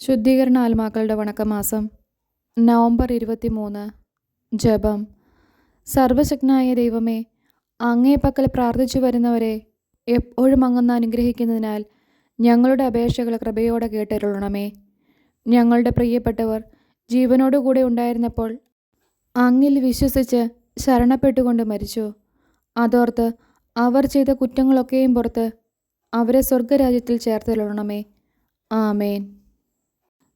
ശുദ്ധീകരണ ആത്മാക്കളുടെ വണക്കമാസം നവംബർ ഇരുപത്തി മൂന്ന് ജപം. സർവശക്തനായ ദൈവമേ അങ്ങേ പക്കൽ പ്രാർത്ഥിച്ചു വരുന്നവരെ എപ്പോഴും അങ്ങന്ന് അനുഗ്രഹിക്കുന്നതിനാൽ ഞങ്ങളുടെ അപേക്ഷകൾ കൃപയോടെ കേട്ടരുളണമേ. ഞങ്ങളുടെ പ്രിയപ്പെട്ടവർ ജീവനോടുകൂടെ ഉണ്ടായിരുന്നപ്പോൾ അങ്ങിൽ വിശ്വസിച്ച് ശരണപ്പെട്ടുകൊണ്ട് മരിച്ചു. അതോർത്ത് അവർ ചെയ്ത കുറ്റങ്ങളൊക്കെയും പുറത്ത് അവരെ സ്വർഗരാജ്യത്തിൽ ചേർത്തരുളണമേ. ആമേൻ.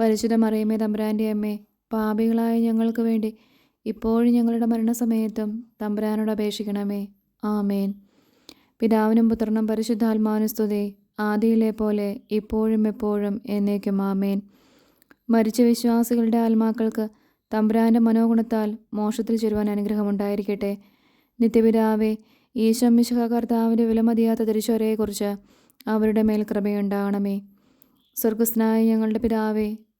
പരിശുദ്ധ മറിയമ്മേ തമ്പുരാന്റെ അമ്മേ പാപികളായ ഞങ്ങൾക്ക് വേണ്ടി ഇപ്പോഴും ഞങ്ങളുടെ മരണസമയത്തും തമ്പുരാനോട് അപേക്ഷിക്കണമേ. ആമേൻ. പിതാവിനും പുത്രനും പരിശുദ്ധാത്മാവിനും സ്തുതി. ആദിയിലെ പോലെ ഇപ്പോഴും എപ്പോഴും എന്നേക്കും ആമേൻ. മരിച്ച വിശ്വാസികളുടെ ആത്മാക്കൾക്ക് തമ്പുരാന്റെ മനോഗുണത്താൽ മോക്ഷത്തിൽ ചേരുവാൻ അനുഗ്രഹമുണ്ടായിരിക്കട്ടെ. നിത്യപിതാവേ ഈശോ മിശുഖ കർത്താവിന്റെ വിലമതിയാത്ത തിരിച്ചൊരയെക്കുറിച്ച് അവരുടെ മേൽ കൃപയുണ്ടാകണമേ. സ്വർഗസ്നായ ഞങ്ങളുടെ പിതാവേ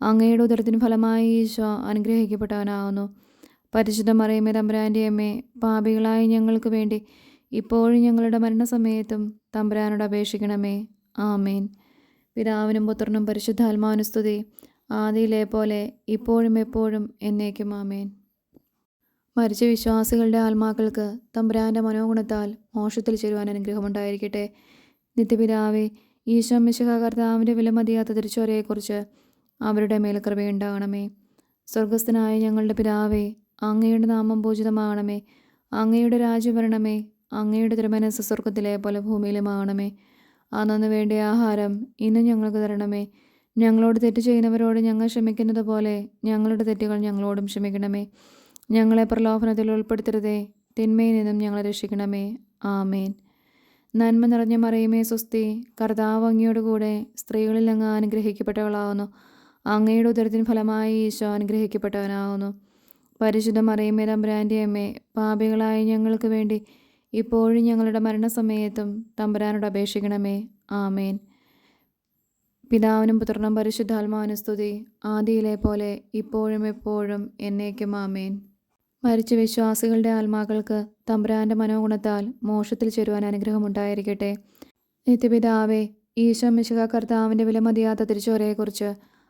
അങ്ങയുടെ ഉദരത്തിന് ഫലമായി ഈശോ അനുഗ്രഹിക്കപ്പെട്ടവനാകുന്നു പരിശുദ്ധ മറിയമേ തമ്പുരാന്റെ അമ്മേ പാപികളായ ഞങ്ങൾക്ക് വേണ്ടി ഇപ്പോഴും ഞങ്ങളുടെ മരണസമയത്തും തമ്പുരാനോട് അപേക്ഷിക്കണമേ. ആമേൻ. പിതാവിനും പുത്രനും പരിശുദ്ധാത്മാവിനും സ്തുതി. ആദിയിലെ പോലെ ഇപ്പോഴും എപ്പോഴും എന്നേക്കും ആമേൻ. മരിച്ച വിശ്വാസികളുടെ ആത്മാക്കൾക്ക് തമ്പുരാന്റെ മനോഗുണത്താൽ മോക്ഷത്തിൽ ചേരുവാൻ അനുഗ്രഹമുണ്ടായിരിക്കട്ടെ നിത്യപിതാവേ ഈശോ മിശിഹ കർത്താവിന്റെ വിലമതിയാത്ത തിരിച്ചോരയെക്കുറിച്ച് അവരുടെ മേൽ കൃപയുണ്ടാകണമേ സ്വർഗസ്ഥനായ ഞങ്ങളുടെ പിതാവേ അങ്ങയുടെ നാമം പൂജിതമാകണമേ. അങ്ങയുടെ രാജ്യം വരണമേ. അങ്ങയുടെ തിരുമനസ് സ്വർഗത്തിലെ പല ഭൂമിയിലുമാകണമേ. അന്നു വേണ്ടിയ ആഹാരം ഇന്ന് ഞങ്ങൾക്ക് തരണമേ. ഞങ്ങളോട് തെറ്റ് ചെയ്യുന്നവരോട് ഞങ്ങൾ ക്ഷമിക്കുന്നത് പോലെ ഞങ്ങളുടെ തെറ്റുകൾ ഞങ്ങളോടും ക്ഷമിക്കണമേ. ഞങ്ങളെ പ്രലോഭനത്തിൽ ഉൾപ്പെടുത്തരുതേ. തിന്മയിൽ നിന്നും ഞങ്ങളെ രക്ഷിക്കണമേ. ആമേൻ. നന്മ നിറഞ്ഞ മറിയമേ സ്വസ്തി. കർത്താവ് അങ്ങയോട് കൂടെ സ്ത്രീകളിൽ അങ്ങ് അനുഗ്രഹിക്കപ്പെട്ടവളാവുന്നു. അങ്ങയുടെ ഉദരത്തിന് ഫലമായി ഈശോ അനുഗ്രഹിക്കപ്പെട്ടവനാകുന്നു. പരിശുദ്ധ മറിയമേ തമ്പുരാന്റെ അമ്മേ പാപികളായ ഞങ്ങൾക്ക് വേണ്ടി ഇപ്പോഴും ഞങ്ങളുടെ മരണസമയത്തും തമ്പുരാനോട് അപേക്ഷിക്കണമേ. ആമേൻ. പിതാവിനും പുത്രനും പരിശുദ്ധാത്മാവിനും സ്തുതി. ആദിയിലെ പോലെ ഇപ്പോഴും എപ്പോഴും എന്നേക്കും ആമേൻ. മരിച്ച വിശ്വാസികളുടെ ആത്മാക്കൾക്ക് തമ്പുരാന്റെ മനോഗുണത്താൽ മോക്ഷത്തിൽ ചേരുവാൻ അനുഗ്രഹമുണ്ടായിരിക്കട്ടെ നിത്യപിതാവേ ഈശോ മിശിക കർത്താവിന്റെ വിലമതിയാത്ത തിരിച്ചോരയെക്കുറിച്ച്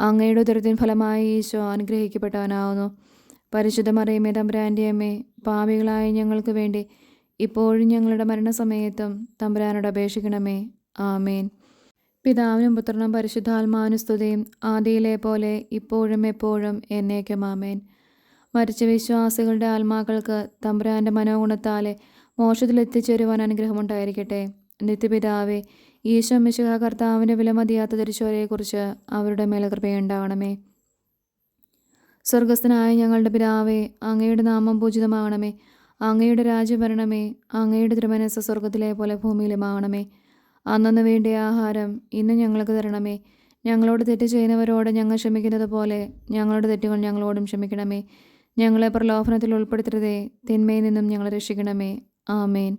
അങ്ങയുടെ ഉദരത്തിൻ ഫലമായി ഈശോ അനുഗ്രഹിക്കപ്പെട്ടവനാവുന്നു. പരിശുദ്ധ മറിയമേ തമ്പുരാന്റെ അമ്മേ പാപികളായ ഞങ്ങൾക്ക് വേണ്ടി ഇപ്പോഴും ഞങ്ങളുടെ മരണസമയത്തും തമ്പുരാനോട് അപേക്ഷിക്കണമേ. ആമേൻ. പിതാവിനും പുത്രനും പരിശുദ്ധാത്മാവിനും സ്തുതിയും ആദിയിലെ പോലെ ഇപ്പോഴും എപ്പോഴും എന്നേക്കും ആമേൻ. മരിച്ച വിശ്വാസികളുടെ ആത്മാക്കൾക്ക് തമ്പുരാന്റെ മനോഗുണത്താലെ മോക്ഷത്തിൽ എത്തിച്ചേരുവാൻ അനുഗ്രഹമുണ്ടായിരിക്കട്ടെ. നിത്യപിതാവേ ഈശോ മിശിഹ കർത്താവിന്റെ വിലമതിയാത്ത തിരിച്ചോരയെക്കുറിച്ച് അവരുടെ മേൽ കൃപയുണ്ടാവണമേ. സ്വർഗസ്ഥനായ ഞങ്ങളുടെ പിതാവേ അങ്ങയുടെ നാമം പൂജിതമാകണമേ. അങ്ങയുടെ രാജ്യം വരണമേ. അങ്ങയുടെ തിരുമനസ് സ്വർഗത്തിലെ പോലെ ഭൂമിയിലുമാകണമേ. അന്നു വേണ്ട ആഹാരം ഇന്ന് ഞങ്ങൾക്ക് തരണമേ. ഞങ്ങളോട് തെറ്റ് ചെയ്യുന്നവരോട് ഞങ്ങൾ ക്ഷമിക്കുന്നത് പോലെ ഞങ്ങളുടെ തെറ്റുകൾ ഞങ്ങളോടും ക്ഷമിക്കണമേ. ഞങ്ങളെ പ്രലോഭനത്തിൽ ഉൾപ്പെടുത്തരുതേ. തിന്മയിൽ നിന്നും ഞങ്ങളെ രക്ഷിക്കണമേ. ആമേൻ.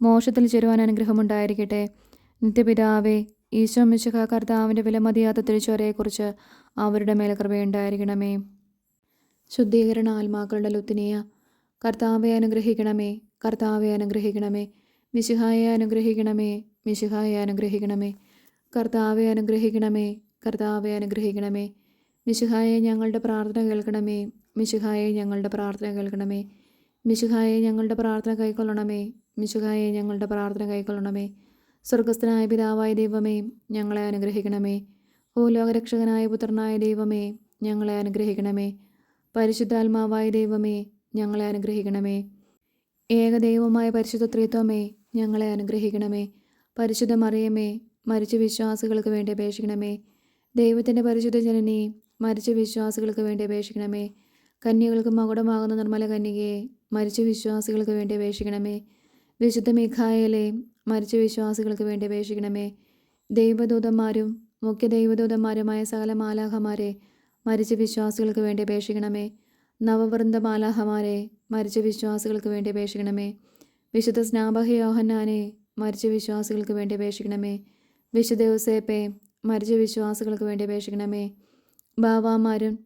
മോക്ഷത്തിൽ ചേരുവാൻ അനുഗ്രഹമുണ്ടായിരിക്കട്ടെ. നിത്യപിതാവേ ഈശോ മിശുഖ കർത്താവിന്റെ വിലമതിയാത്ത തിരിച്ചുവരെയെക്കുറിച്ച് അവരുടെ മേൽ കൃപയുണ്ടായിരിക്കണമേ. ശുദ്ധീകരണ ആത്മാക്കളുടെ ലുത്തിനിയ കർത്താവെ അനുഗ്രഹിക്കണമേ കർത്താവെ അനുഗ്രഹിക്കണമേ മിശിഹായെ അനുഗ്രഹിക്കണമേ മിശിഹായെ അനുഗ്രഹിക്കണമേ കർത്താവെ അനുഗ്രഹിക്കണമേ കർത്താവെ അനുഗ്രഹിക്കണമേ മിശിഹായെ ഞങ്ങളുടെ പ്രാർത്ഥന കേൾക്കണമേ മിശിഹായെ ഞങ്ങളുടെ പ്രാർത്ഥന കേൾക്കണമേ മിശിഹായെ ഞങ്ങളുടെ പ്രാർത്ഥന കൈക്കൊള്ളണമേ. മിശുഖായെ ഞങ്ങളുടെ പ്രാർത്ഥന കൈക്കൊള്ളണമേ. സ്വർഗസ്ഥനായ പിതാവായ ദൈവമേ ഞങ്ങളെ അനുഗ്രഹിക്കണമേ. ഓ ലോകരക്ഷകനായ പുത്രനായ ദൈവമേ ഞങ്ങളെ അനുഗ്രഹിക്കണമേ. പരിശുദ്ധാത്മാവായ ദൈവമേ ഞങ്ങളെ അനുഗ്രഹിക്കണമേ. ഏകദൈവമായ പരിശുദ്ധ ത്രിത്വമേ ഞങ്ങളെ അനുഗ്രഹിക്കണമേ. പരിശുദ്ധ മറിയമേ മരിച്ച വിശ്വാസികൾക്ക് വേണ്ടി അപേക്ഷിക്കണമേ. ദൈവത്തിന്റെ പരിശുദ്ധ ജനനി മരിച്ച വിശ്വാസികൾക്ക് വേണ്ടി അപേക്ഷിക്കണമേ. കന്യകൾക്ക് മകുടമാകുന്ന നിർമ്മല കന്യകയെ മരിച്ച വിശ്വാസികൾക്ക് വേണ്ടി അപേക്ഷിക്കണമേ. വിശുദ്ധ മിഖായലെ മരിച്ച വിശ്വാസികൾക്ക് വേണ്ടി അപേക്ഷിക്കണമേ. ദൈവദൂതന്മാരും മുഖ്യ ദൈവദൂതന്മാരുമായ സകല മാലാഹമാരെ മരിച്ച വിശ്വാസികൾക്ക് വേണ്ടി അപേക്ഷിക്കണമേ. നവവൃന്ദ മാലാഹമാരെ മരിച്ച വിശ്വാസികൾക്ക് വേണ്ടി അപേക്ഷിക്കണമേ. വിശുദ്ധ സ്നാപക യോഹന്നാനെ മരിച്ച വിശ്വാസികൾക്ക് വേണ്ടി അപേക്ഷിക്കണമേ. വിശുദ്ധ യോസേപ്പെ മരിച്ച വിശ്വാസികൾക്ക് വേണ്ടി അപേക്ഷിക്കണമേ. ബാവാമാരും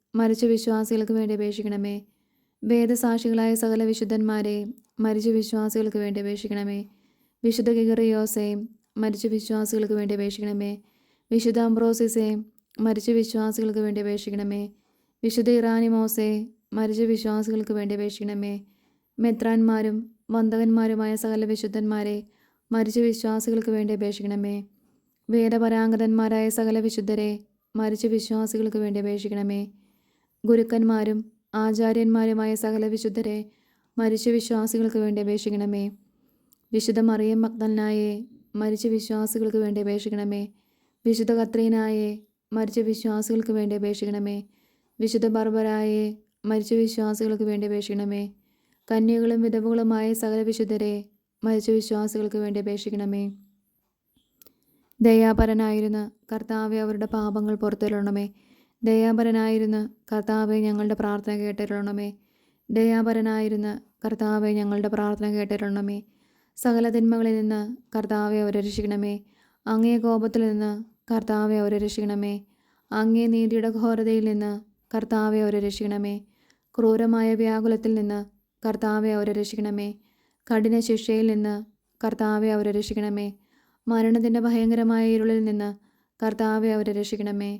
മരിച്ച വിശ്വാസികൾക്ക് വേണ്ടി അപേക്ഷിക്കണമേ. വേദസാക്ഷികളായ സകല വിശുദ്ധന്മാരെ മരിച്ച വിശ്വാസികൾക്ക് വേണ്ടി അപേക്ഷിക്കണമേ. വിശുദ്ധ ഗിഗറിയോസെ മരിച്ച വിശ്വാസികൾക്ക് വേണ്ടി അപേക്ഷിക്കണമേ. വിശുദ്ധ അംബ്രോസിസെ മരിച്ച വിശ്വാസികൾക്ക് വേണ്ടി അപേക്ഷിക്കണമേ. വിശുദ്ധ ഇറാനിമോസെ മരിച്ച വിശ്വാസികൾക്ക് വേണ്ടി അപേക്ഷിക്കണമേ. മെത്രാന്മാരും വന്ദകന്മാരുമായ സകല വിശുദ്ധന്മാരെ മരിച്ച വിശ്വാസികൾക്ക് വേണ്ടി അപേക്ഷിക്കണമേ. വേദപരാംഗതന്മാരായ സകല വിശുദ്ധരെ മരിച്ച വിശ്വാസികൾക്ക് വേണ്ടി അപേക്ഷിക്കണമേ. ഗുരുക്കന്മാരും ആചാര്യന്മാരുമായ സകല വിശുദ്ധരെ മരിച്ച വിശ്വാസികൾക്ക് വേണ്ടി അപേക്ഷിക്കണമേ. വിശുദ്ധ മറിയം മക്തനായെ മരിച്ച വിശ്വാസികൾക്ക് വേണ്ടി അപേക്ഷിക്കണമേ. വിശുദ്ധ കത്രീനായെ മരിച്ച വിശ്വാസികൾക്ക് വേണ്ടി അപേക്ഷിക്കണമേ. വിശുദ്ധ ബർബരായെ മരിച്ച വിശ്വാസികൾക്ക് വേണ്ടി അപേക്ഷിക്കണമേ. കന്യകളും വിധവുകളുമായ സകല വിശുദ്ധരെ മരിച്ച വിശ്വാസികൾക്ക് വേണ്ടി അപേക്ഷിക്കണമേ. ദയാപരനായിരുന്ന കർത്താവെ അവരുടെ പാപങ്ങൾ പുറത്തിരണമേ ദയാപരനായിരുന്ന കർത്താവെ ഞങ്ങളുടെ പ്രാർത്ഥന കേട്ടിരണമേ. ദയാപരനായിരുന്ന കർത്താവെ ഞങ്ങളുടെ പ്രാർത്ഥന കേട്ടിരണമേ. സകല തിന്മകളിൽ നിന്ന് കർത്താവെ അവരെ രക്ഷിക്കണമേ. അങ്ങേ കോപത്തിൽ നിന്ന് കർത്താവെ അവരെ രക്ഷിക്കണമേ. അങ്ങേ നീതിയുടെ ഘോരതയിൽ നിന്ന് കർത്താവെ അവരെ രക്ഷിക്കണമേ. ക്രൂരമായ വ്യാകുലത്തിൽ നിന്ന് കർത്താവെ അവരെ രക്ഷിക്കണമേ. കഠിന ശിക്ഷയിൽ നിന്ന് കർത്താവെ അവരെ രക്ഷിക്കണമേ. മരണത്തിന്റെ ഭയങ്കരമായ ഇരുളിൽ നിന്ന് കർത്താവെ അവരെ രക്ഷിക്കണമേ.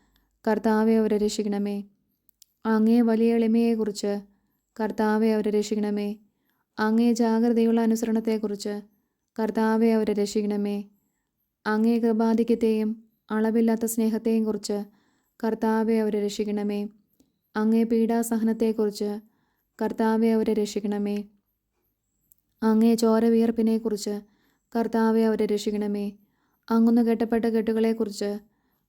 കർത്താവെ അവരെ രക്ഷിക്കണമേ. അങ്ങേ വലിയ എളിമയെക്കുറിച്ച് കർത്താവെ അവരെ രക്ഷിക്കണമേ. അങ്ങേ ജാഗ്രതയുള്ള അനുസരണത്തെക്കുറിച്ച് കർത്താവെ അവരെ രക്ഷിക്കണമേ. അങ്ങേ കൃപാധിക്യത്തെയും അളവില്ലാത്ത സ്നേഹത്തെയും കുറിച്ച് കർത്താവെ അവരെ രക്ഷിക്കണമേ. അങ്ങേ പീഡാസഹനത്തെക്കുറിച്ച് കർത്താവെ അവരെ രക്ഷിക്കണമേ. അങ്ങേ ചോര വിയർപ്പിനെക്കുറിച്ച് കർത്താവെ അവരെ രക്ഷിക്കണമേ. അങ്ങൊന്ന് കെട്ടപ്പെട്ട കെട്ടുകളെക്കുറിച്ച്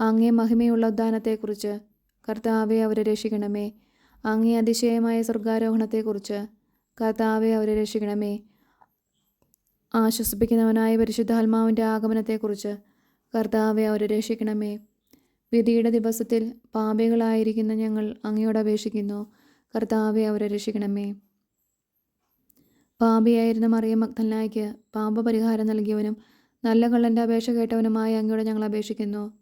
അങ്ങേ മഹിമയുള്ള ഉദ്ധാനത്തെക്കുറിച്ച് കർത്താവെ അവരെ രക്ഷിക്കണമേ. അങ്ങേ അതിശയമായ സ്വർഗാരോഹണത്തെക്കുറിച്ച് കർത്താവെ അവരെ രക്ഷിക്കണമേ. ആശ്വസിപ്പിക്കുന്നവനായ പരിശുദ്ധാത്മാവിന്റെ ആഗമനത്തെക്കുറിച്ച് കർത്താവെ അവരെ രക്ഷിക്കണമേ. വിധിയുടെ ദിവസത്തിൽ പാപികളായിരിക്കുന്ന ഞങ്ങൾ അങ്ങയോട് അപേക്ഷിക്കുന്നു. കർത്താവെ അവരെ രക്ഷിക്കണമേ. പാപിയായിരുന്ന മറിയ പാപ പരിഹാരം നൽകിയവനും നല്ല കള്ളന്റെ അപേക്ഷ കേട്ടവനുമായ അങ്ങയോട് ഞങ്ങൾ അപേക്ഷിക്കുന്നു.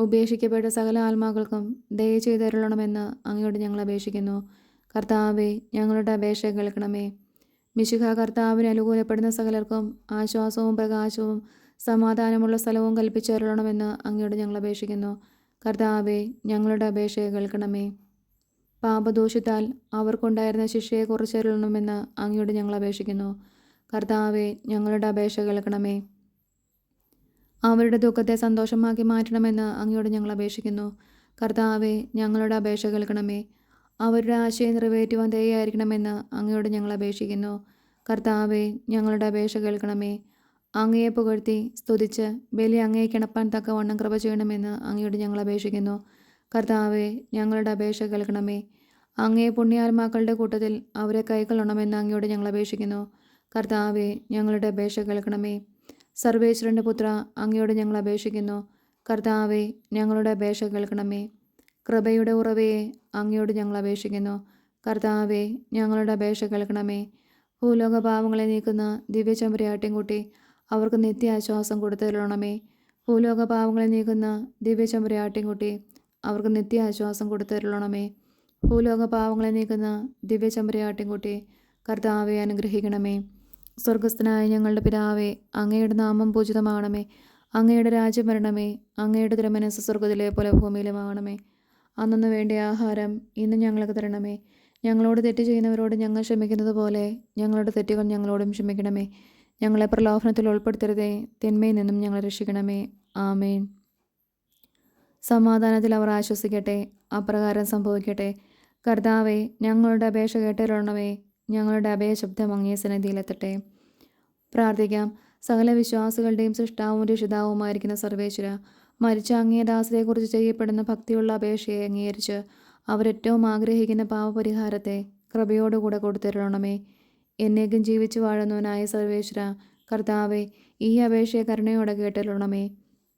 ഉപേക്ഷിക്കപ്പെട്ട സകല ആത്മാക്കൾക്കും ദയ ചെയ്തരുളണമെന്ന് അങ്ങയോട് ഞങ്ങൾ അപേക്ഷിക്കുന്നു. കർത്താവെ ഞങ്ങളുടെ അപേക്ഷ കേൾക്കണമേ. മിശിഹ കർത്താവിന് അനുകൂലപ്പെടുന്ന സകലർക്കും ആശ്വാസവും പ്രകാശവും സമാധാനമുള്ള സ്ഥലവും കൽപ്പിച്ചരുളണമെന്ന് അങ്ങയോട് ഞങ്ങൾ അപേക്ഷിക്കുന്നു. കർത്താവെ ഞങ്ങളുടെ അപേക്ഷ കേൾക്കണമേ. പാപദോഷത്താൽ അവർക്കുണ്ടായിരുന്ന ശിക്ഷയെ കുറിച്ചരുളണമെന്ന് അങ്ങയോട് ഞങ്ങൾ അപേക്ഷിക്കുന്നു. കർത്താവെ ഞങ്ങളുടെ അപേക്ഷ കേൾക്കണമേ. അവരുടെ ദുഃഖത്തെ സന്തോഷമാക്കി മാറ്റണമെന്ന് അങ്ങയോട് ഞങ്ങൾ അപേക്ഷിക്കുന്നു. കർത്താവെ ഞങ്ങളുടെ അപേക്ഷ കേൾക്കണമേ. അവരുടെ ആശയം നിറവേറ്റുവാൻ തയ്യായിരിക്കണമെന്ന് അങ്ങയോട് ഞങ്ങൾ അപേക്ഷിക്കുന്നു. കർത്താവെ ഞങ്ങളുടെ അപേക്ഷ കേൾക്കണമേ. അങ്ങയെ പുകഴ്ത്തി സ്തുതിച്ച് ബലി അങ്ങയെ കിണപ്പാൻ തക്കവണ്ണം കൃപ ചെയ്യണമെന്ന് അങ്ങയോട് ഞങ്ങൾ അപേക്ഷിക്കുന്നു. കർത്താവെ ഞങ്ങളുടെ അപേക്ഷ കേൾക്കണമേ. അങ്ങയെ പുണ്യാത്മാക്കളുടെ കൂട്ടത്തിൽ അവരെ കൈക്കൊള്ളണമെന്ന് അങ്ങയോട് ഞങ്ങൾ അപേക്ഷിക്കുന്നു. കർത്താവെ ഞങ്ങളുടെ അപേക്ഷ കേൾക്കണമേ. സർവേശ്വരന്റെ പുത്ര അങ്ങയോട് ഞങ്ങൾ അപേക്ഷിക്കുന്നു. കർത്താവെ ഞങ്ങളുടെ അപേക്ഷ കേൾക്കണമേ. കൃപയുടെ ഉറവയെ അങ്ങയോട് ഞങ്ങൾ അപേക്ഷിക്കുന്നു. കർത്താവെ ഞങ്ങളുടെ അപേക്ഷ കേൾക്കണമേ. ഭൂലോക പാവങ്ങളെ നീക്കുന്ന ദിവ്യചമ്പരയാട്ടിൻകുട്ടി അവർക്ക് നിത്യാശ്വാസം കൊടുത്തരണമേ ഭൂലോക പാവങ്ങളെ നീക്കുന്ന ദിവ്യചമ്പരയാട്ടിൻകുട്ടി അവർക്ക് നിത്യാശ്വാസം കൊടുത്തരണമേ ഭൂലോക പാവങ്ങളെ നീക്കുന്ന ദിവ്യചമ്പരയാട്ടിൻകുട്ടി കർത്താവെ അനുഗ്രഹിക്കണമേ. സ്വർഗസ്ഥനായ ഞങ്ങളുടെ പിതാവേ അങ്ങയുടെ നാമം പൂജിതമാണമേ. അങ്ങയുടെ രാജ്യം വരണമേ. അങ്ങയുടെ തിരുമനസ് സ്വർഗത്തിലെ പോലെ ഭൂമിയിലുമാകണമേ അന്നു വേണ്ട ആഹാരം ഇന്ന് ഞങ്ങൾക്ക് തരണമേ. ഞങ്ങളോട് തെറ്റ് ചെയ്യുന്നവരോട് ഞങ്ങൾ ക്ഷമിക്കുന്നത് പോലെ ഞങ്ങളുടെ തെറ്റുകൾ ഞങ്ങളോടും ക്ഷമിക്കണമേ. ഞങ്ങളെ പ്രലോഭനത്തിൽ ഉൾപ്പെടുത്തരുതേ. തിന്മയിൽ നിന്നും ഞങ്ങളെ രക്ഷിക്കണമേ. ആമേൻ. സമാധാനത്തിൽ അവർ ആശ്വസിക്കട്ടെ. അപ്രകാരം സംഭവിക്കട്ടെ. കർത്താവെ ഞങ്ങളുടെ അപേക്ഷ കേട്ടരുളണമേ ഞങ്ങളുടെ അഭയശബ്ദം അങ്ങേ സന്നിധിയിലെത്തട്ടെ. പ്രാർത്ഥിക്കാം. സകല വിശ്വാസികളുടെയും സൃഷ്ടാവും രക്ഷിതാവുമായിരിക്കുന്ന സർവേശ്വര മരിച്ച അങ്ങേദാസരെക്കുറിച്ച് ചെയ്യപ്പെടുന്ന ഭക്തിയുള്ള അപേക്ഷയെ അംഗീകരിച്ച് അവരേറ്റവും ആഗ്രഹിക്കുന്ന പാവപരിഹാരത്തെ കൃപയോടുകൂടെ കൊടുത്തിരണമേ എന്നേക്കും ജീവിച്ചു വാഴുന്നവനായ സർവേശ്വര കർത്താവെ ഈ അപേക്ഷയെ കരുണയോടെ കേട്ടിരണമേ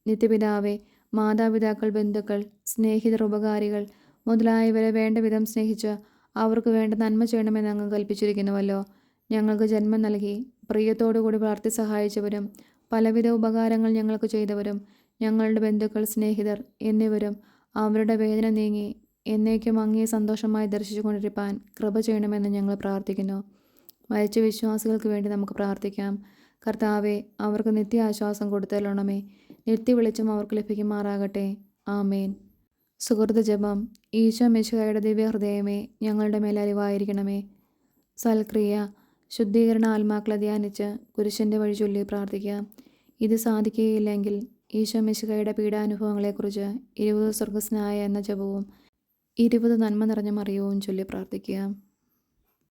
നിത്യപിതാവെ മാതാപിതാക്കൾ ബന്ധുക്കൾ സ്നേഹിതർ ഉപകാരികൾ മുതലായവരെ വേണ്ട വിധം സ്നേഹിച്ച് അവർക്ക് വേണ്ട നന്മ ചെയ്യണമെന്ന് അങ്ങ് കൽപ്പിച്ചിരിക്കുന്നുവല്ലോ. ഞങ്ങൾക്ക് ജന്മം നൽകി പ്രിയത്തോടുകൂടി വളർത്തി സഹായിച്ചവരും പലവിധ ഉപകാരങ്ങൾ ഞങ്ങൾക്ക് ചെയ്തവരും ഞങ്ങളുടെ ബന്ധുക്കൾ സ്നേഹിതർ എന്നിവരും അവരുടെ വേദന നീങ്ങി എന്നേക്കും അങ്ങേ സന്തോഷമായി ദർശിച്ചു കൊണ്ടിരിപ്പാൻ കൃപ ചെയ്യണമെന്ന് ഞങ്ങൾ പ്രാർത്ഥിക്കുന്നു. മരിച്ച വിശ്വാസികൾക്ക് വേണ്ടി നമുക്ക് പ്രാർത്ഥിക്കാം. കർത്താവെ അവർക്ക് നിത്യാശ്വാസം കൊടുത്തല്ലണമേ നിത്യ വിളിച്ചും അവർക്ക് ലഭിക്കുമാറാകട്ടെ. ആമേൻ. സുഹൃത ജപം ഈശോ മിശുഹയുടെ ദിവ്യഹൃദയമേ ഞങ്ങളുടെ മേൽ സൽക്രിയ ശുദ്ധീകരണ ആത്മാക്കളെ ധ്യാനിച്ച് കുരിശന്റെ വഴി ചൊല്ലി പ്രാർത്ഥിക്കാം ഇത് സാധിക്കുകയില്ലെങ്കിൽ ഈശോ മിശുഹയുടെ പീഡാനുഭവങ്ങളെക്കുറിച്ച് ഇരുപത് സ്വർഗസ്നായ എന്ന ജപവും ഇരുപത് നന്മ നിറഞ്ഞ മറിയവും ചൊല്ലി പ്രാർത്ഥിക്കുക.